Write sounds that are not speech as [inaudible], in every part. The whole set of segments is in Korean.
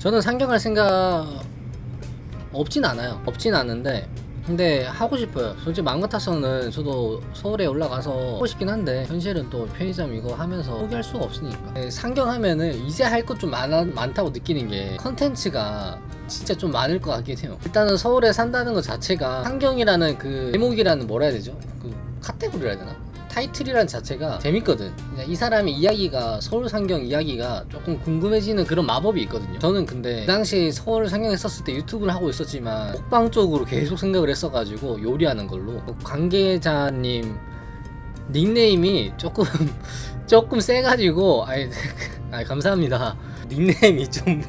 저는 상경할 생각 없진 않아요. 없진 않은데 근데 하고 싶어요. 솔직히 마음 같아서는 저도 서울에 올라가서 하고 싶긴 한데 현실은 또 편의점 이거 하면서 포기할 수가 없으니까 네, 상경하면은 이제 할 것 좀 많다고 느끼는 게 컨텐츠가 진짜 좀 많을 것 같긴 해요. 일단은 서울에 산다는 것 자체가 상경이라는 그 제목이라는 뭐라 해야 되죠? 그 카테고리라 해야 되나? 타이틀이란 자체가 재밌거든. 이 사람의 이야기가 서울 상경 이야기가 조금 궁금해지는 그런 마법이 있거든요. 저는 근데 그 당시 서울 상경 했었을 때 유튜브를 하고 있었지만 먹방 쪽으로 계속 생각을 했어가지고 요리하는 걸로 그 관계자님 닉네임이 조금 [laughs] 조금 세가지고 아이, [laughs] 아이 감사합니다. 닉네임이 좀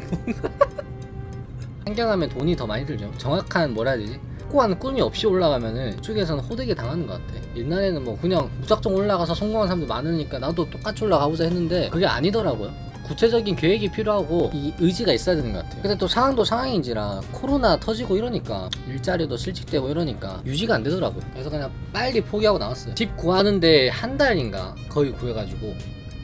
[laughs] 상경하면 돈이 더 많이 들죠. 정확한 뭐라 해야 되지? 확고한 꿈이 없이 올라가면은 이쪽에서는 호되게 당하는 것 같아. 옛날에는 뭐 그냥 무작정 올라가서 성공한 사람들 많으니까 나도 똑같이 올라가보자 했는데 그게 아니더라고요. 구체적인 계획이 필요하고 이 의지가 있어야 되는 것 같아요. 근데 또 상황도 상황인지라 코로나 터지고 이러니까 일자리도 실직되고 이러니까 유지가 안 되더라고요. 그래서 그냥 빨리 포기하고 나왔어요. 집 구하는데 한 달인가 거의 구해가지고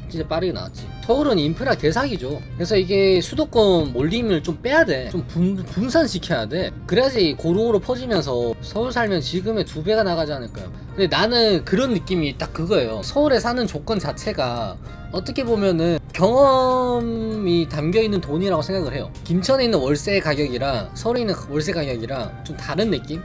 진짜 빠르게 나왔지. 서울은 인프라 개사기죠. 그래서 이게 수도권 몰림을 좀 빼야 돼. 좀 분, 분산시켜야 돼. 그래야지 고루고루 퍼지면서 서울 살면 지금의 두 배가 나가지 않을까요? 근데 나는 그런 느낌이 딱 그거예요. 서울에 사는 조건 자체가 어떻게 보면은 경험이 담겨 있는 돈이라고 생각을 해요. 김천에 있는 월세 가격이랑 서울에 있는 월세 가격이랑 좀 다른 느낌?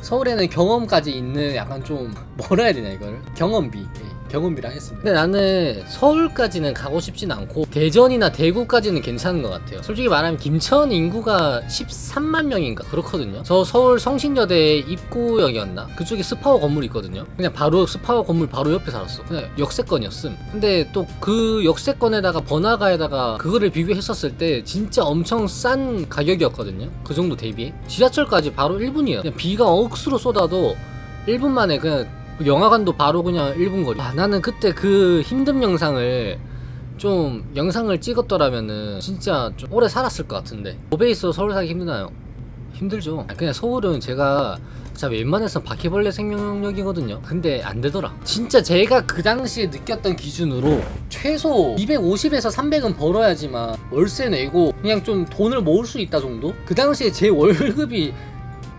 서울에는 경험까지 있는 약간 좀 뭐라 해야 되냐 이걸 경험비 예, 경험비라 했습니다. 근데 나는 서울까지는 가고 싶진 않고 대전이나 대구까지는 괜찮은 것 같아요. 솔직히 말하면 김천 인구가 13만 명인가? 그렇거든요. 저 서울 성신여대 입구역이었나? 그쪽에 스파워 건물이 있거든요. 그냥 바로 스파워 건물 바로 옆에 살았어. 그냥 역세권이었음. 근데 또 그 역세권에다가 번화가에다가 그거를 비교했었을 때 진짜 엄청 싼 가격이었거든요. 그 정도 대비해. 지하철까지 바로 1분이에요. 그냥 비가 억수로 쏟아도 1분 만에 그냥 영화관도 바로 그냥 1분 거리 아, 나는 그때 그 힘든 영상을 좀 영상을 찍었더라면은 진짜 좀 오래 살았을 것 같은데 도배에 있어 서울 살기 힘드나요? 힘들죠 아, 그냥 서울은 제가 진짜 웬만해서 바퀴벌레 생명력이거든요 근데 안 되더라 진짜 제가 그 당시에 느꼈던 기준으로 최소 250에서 300은 벌어야지만 월세 내고 그냥 좀 돈을 모을 수 있다 정도? 그 당시에 제 월급이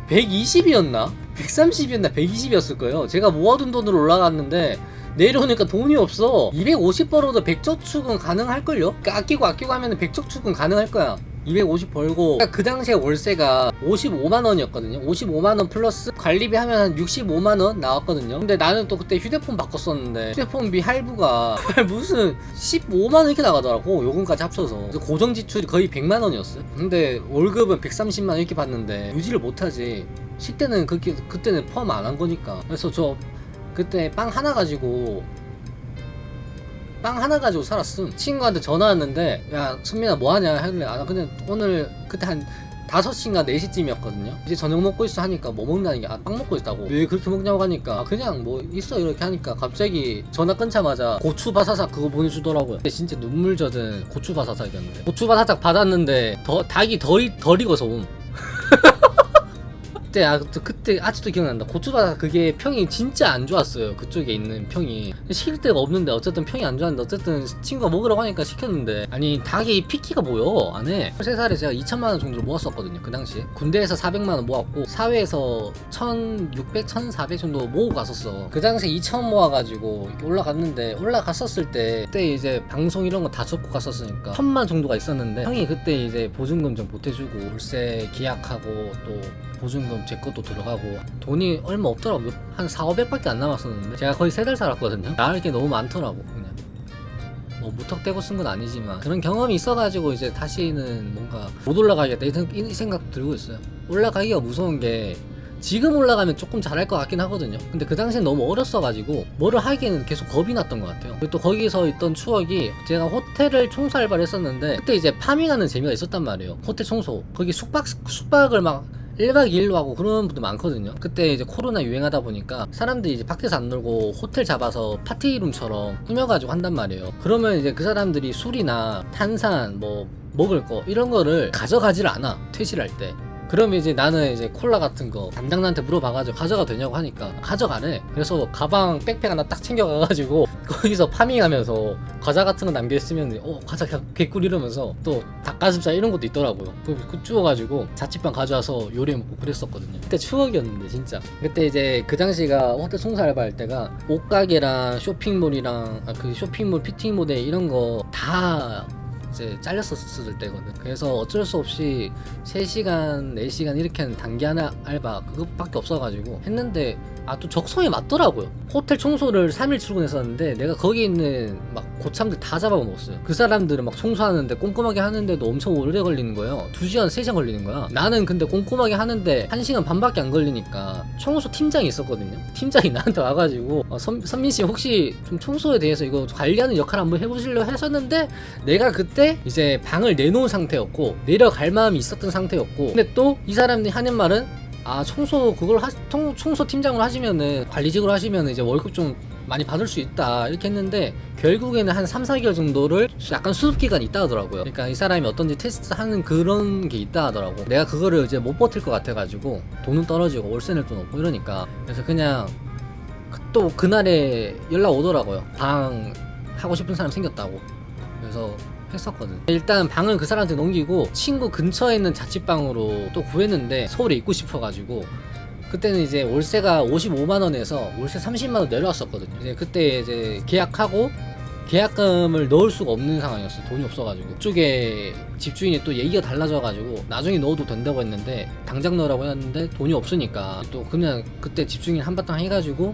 120이었나? 130이었나? 120이었을 거예요. 제가 모아둔 돈으로 올라갔는데 내려오니까 돈이 없어. 250 벌어도 100저축은 가능할걸요? 그러니까 아끼고 아끼고 하면 100저축은 가능할 거야. 250 벌고 그러니까 그 당시에 월세가 55만 원이었거든요. 55만 원 플러스 관리비 하면 한 65만 원 나왔거든요. 근데 나는 또 그때 휴대폰 바꿨었는데 휴대폰비 할부가 [laughs] 무슨 15만 원 이렇게 나가더라고. 요금까지 합쳐서 그래서 고정 지출이 거의 100만 원이었어요. 근데 월급은 130만 원 이렇게 받는데 유지를 못하지. 식대는 그렇게 그때는 포함 안한 거니까. 그래서 저 그때 빵 하나 가지고 빵 하나 가지고 살았음. 친구한테 전화 왔는데 야 선민아 뭐하냐? 하길래 아나 그냥 오늘 그때 한 5시인가 4시쯤이었거든요. 이제 저녁 먹고 있어 하니까 뭐 먹냐는 게아 빵 먹고 있다고. 왜 그렇게 먹냐고 하니까 아, 그냥 뭐 있어. 이렇게 하니까 갑자기 전화 끊자마자 고추 바사삭 그거 보내주더라고요. 근데 진짜 눈물 젖은 고추 바사삭이었는데. 고추 바사삭 받았는데 더 닭이 덜, 덜 익어서 옴 그때 아 그- 그때 아직도 기억난다. 고추바사 그게 평이 진짜 안 좋았어요. 그쪽에 있는 평이. 시킬 데가 없는데 어쨌든 평이 안 좋았는데 어쨌든 친구가 먹으라고 하니까 시켰는데. 아니 닭이 피키가 보여 안에? 3살에 제가 2천만 원 정도를 모았었거든요 그 당시에. 군대에서 400만 원 모았고 사회에서 1600, 1400 정도 모으고 갔었어. 그 당시에 2천 모아가지고 올라갔는데 올라갔었을 때 그때 이제 방송 이런 거 다 접고 갔었으니까 천만 정도가 있었는데 형이 그때 이제 보증금 좀 보태주고 월세 계약하고 또 보증금 제 것도 들어가고 돈이 얼마 없더라고 몇- 한 4, 500밖에 안 남았었는데 제가 거의 세 달 살았거든요. 나을 게 너무 많더라고 그냥. 뭐 무턱대고 쓴 건 아니지만 그런 경험이 있어가지고 이제 다시는 뭔가 못 올라가겠다 이, 생- 이 생각 들고 있어요. 올라가기가 무서운 게 지금 올라가면 조금 잘할 것 같긴 하거든요. 근데 그 당시엔 너무 어렸어가지고 뭐를 하기에는 계속 겁이 났던 것 같아요. 그리고 또 거기서 있던 추억이 제가 호텔을 알바를 했었는데 그때 이제 파밍하는 재미가 있었단 말이에요. 호텔 청소. 거기 숙박 숙박을 막 1박 2일로 하고 그런 분들 많거든요. 그때 이제 코로나 유행하다 보니까 사람들이 이제 밖에서 안 놀고 호텔 잡아서 파티룸처럼 꾸며가지고 한단 말이에요. 그러면 이제 그 사람들이 술이나 탄산, 뭐 먹을 거 이런 거를 가져가질 않아. 퇴실할 때. 그러면 이제 나는 이제 콜라 같은 거 담당자한테 물어봐가지고 가져가 되냐고 하니까 가져가래 그래서 가방 백팩 하나 딱 챙겨가가지고 [laughs] 거기서 파밍하면서 과자 같은 거 남겨있으면 어 과자 개- 개꿀 이러면서 또 닭가슴살 이런 것도 있더라고요. 그, 그 주워가지고 자취방 가져와서 요리해 먹고 그랬었거든요. 그때 추억이었는데 진짜. 그때 이제 그 당시가 호텔 송사 알바할 때가 옷가게랑 쇼핑몰이랑 아, 그 쇼핑몰 피팅 모델 이런 거 다 이제 잘렸었을 때거든. 그래서 어쩔 수 없이 3시간, 4시간 이렇게 하는 단기 하나 알바 그것밖에 없어가지고 했는데 아 또 적성에 맞더라고요. 호텔 청소를 3일 출근했었는데 내가 거기 있는 막 고참들 다 잡아먹었어요. 그 사람들은 막 청소하는데 꼼꼼하게 하는데도 엄청 오래 걸리는 거예요. 2시간, 3시간 걸리는 거야. 나는 근데 꼼꼼하게 하는데 1시간 반밖에 안 걸리니까 청소 팀장이 있었거든요. 팀장이 [laughs] 나한테 와가지고 어, 선, 선민 씨 혹시 좀 청소에 대해서 이거 관리하는 역할 한번 해보실려 했었는데 내가 그때 이제 방을 내놓은 상태였고 내려갈 마음이 있었던 상태였고 근데 또 이 사람들이 하는 말은 아 청소 그걸 하, 청, 청소 팀장으로 하시면은 관리직으로 하시면은 이제 월급 좀 많이 받을 수 있다 이렇게 했는데 결국에는 한 3, 4개월 정도를 약간 수습 기간이 있다 하더라고요. 그러니까 이 사람이 어떤지 테스트하는 그런 게 있다 하더라고. 내가 그거를 이제 못 버틸 것 같아가지고 돈은 떨어지고 월세 낼돈 없고 이러니까 그래서 그냥 또 그날에 연락 오더라고요. 방 하고 싶은 사람 생겼다고. 그래서 했었거든. 일단 방을 그 사람한테 넘기고 친구 근처에 있는 자취방으로 또 구했는데 서울에 있고 싶어가지고 그때는 이제 월세가 55만 원에서 월세 30만 원 내려왔었거든요. 이제 그때 이제 계약하고 계약금을 넣을 수가 없는 상황이었어요. 돈이 없어가지고 그쪽에 집주인이 또 얘기가 달라져가지고 나중에 넣어도 된다고 했는데 당장 넣으라고 했는데 돈이 없으니까 또 그냥 그때 집주인 한바탕 해가지고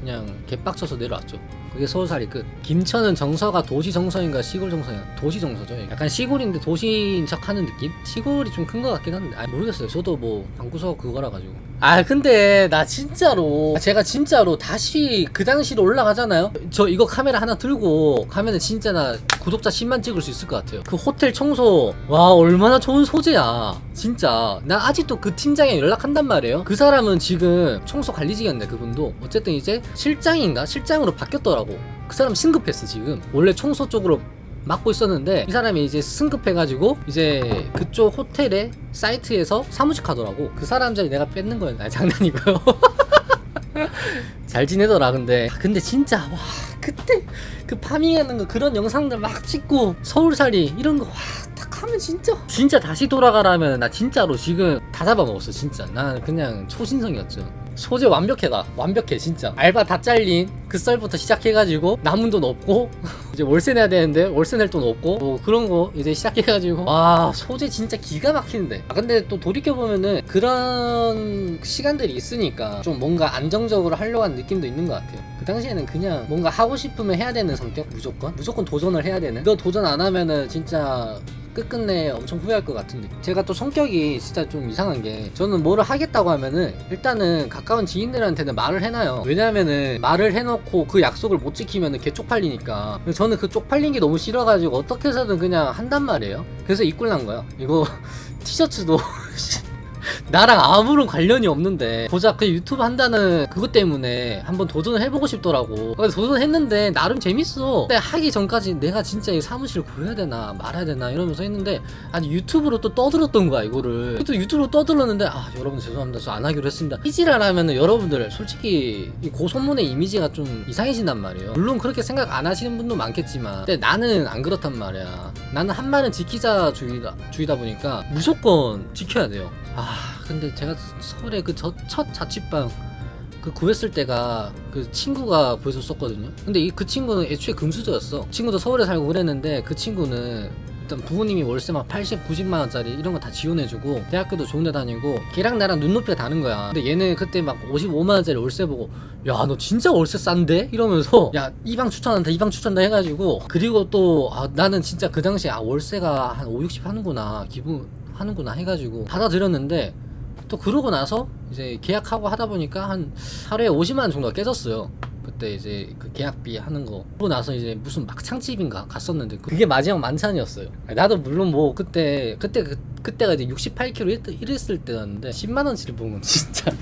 그냥 개빡쳐서 내려왔죠. 그게 서울살이 끝. 김천은 정서가 도시 정서인가 시골 정서인가? 도시 정서죠. 약간 시골인데 도시인 척 하는 느낌? 시골이 좀 큰 것 같긴 한데, 아 모르겠어요. 저도 뭐 방구석 그거라 가지고. 아 근데 나 진짜로 제가 진짜로 다시 그 당시로 올라가잖아요. 저 이거 카메라 하나 들고 가면은 진짜 나 구독자 10만 찍을 수 있을 것 같아요. 그 호텔 청소 와 얼마나 좋은 소재야. 진짜 나 아직도 그 팀장에 연락한단 말이에요. 그 사람은 지금 청소 관리직이었는데 그분도 어쨌든 이제 실장인가 실장으로 바뀌었더라 고. 그 사람 승급했어 지금. 원래 청소 쪽으로 맡고 있었는데 이 사람이 이제 승급해가지고 이제 그쪽 호텔의 사이트에서 사무직 하더라고. 그 사람 자리 내가 뺏는 거야. 아 장난이고요. [laughs] 잘 지내더라 근데 아, 근데 진짜 와 그때 그 파밍하는 거 그런 영상들 막 찍고 서울살이 이런 거 와 딱 하면 진짜 진짜 다시 돌아가라면 나 진짜로 지금 다 잡아먹었어 진짜 난 그냥 초신성이었죠 소재 완벽해다. 완벽해 진짜. 알바 다 잘린 그 썰부터 시작해가지고 남은 돈 없고 [laughs] 이제 월세 내야 되는데 월세 낼 돈 없고 뭐 그런 거 이제 시작해가지고. 와 소재 진짜 기가 막히는데. 아, 근데 또 돌이켜보면은 그런 시간들이 있으니까 좀 뭔가 안정적으로 하려고 하는 느낌도 있는 것 같아요. 그 당시에는 그냥 뭔가 하고 싶으면 해야 되는 성격? 무조건? 무조건 도전을 해야 되는? 이거 도전 안 하면은 진짜 끝끝내 엄청 후회할 것 같은데 제가 또 성격이 진짜 좀 이상한 게 저는 뭐를 하겠다고 하면은 일단은 가까운 지인들한테는 말을 해놔요. 왜냐하면은 말을 해놓고 그 약속을 못 지키면은 개 쪽팔리니까. 저는 그 쪽팔린 게 너무 싫어가지고 어떻게 해서든 그냥 한단 말이에요. 그래서 입고 난 거야 이거 [laughs] 티셔츠도 [laughs] 나랑 아무런 관련이 없는데 고작 그 유튜브 한다는 그것 때문에 한번 도전을 해보고 싶더라고. 그래서 도전했는데 나름 재밌어. 근데 하기 전까지 내가 진짜 이 사무실 구해야 되나 말아야 되나 이러면서 했는데 아니 유튜브로 또 떠들었던 거야 이거를. 또 유튜브로 떠들었는데 아 여러분 죄송합니다. 저 안 하기로 했습니다. 이지랄 하면은 여러분들 솔직히 이 고소문의 이미지가 좀 이상해진단 말이에요. 물론 그렇게 생각 안 하시는 분도 많겠지만. 근데 나는 안 그렇단 말이야. 나는 한 말은 지키자 주의다, 주의다 보니까 무조건 지켜야 돼요 아 근데 제가 서울에 그 첫 자취방 그 구했을 때가 그 친구가 구했었거든요. 근데 이 그 친구는 애초에 금수저였어. 친구도 서울에 살고 그랬는데 그 친구는 일단 부모님이 월세 막 80, 90만 원짜리 이런 거 다 지원해주고 대학교도 좋은 데 다니고 걔랑 나랑 눈높이가 다른 거야. 근데 얘는 그때 막 55만 원짜리 월세 보고 야 너 진짜 월세 싼데 이러면서 [laughs] 야 이 방 추천한다 이 방 추천한다 해가지고 그리고 또 아, 나는 진짜 그 당시에 아 월세가 한 5, 60 하는구나 기분 하는구나 해가지고 받아들였는데 또 그러고 나서 이제 계약하고 하다 보니까 한 하루에 50만 원 정도가 깨졌어요. 그때 이제 그 계약비 하는 거. 그러고 나서 이제 무슨 막창집인가 갔었는데 그게 마지막 만찬이었어요. 나도 물론 뭐 그때 그때 그, 그때가 이제 68kg 이랬, 이랬을 때였는데 10만 원치를 본건 [laughs] 진짜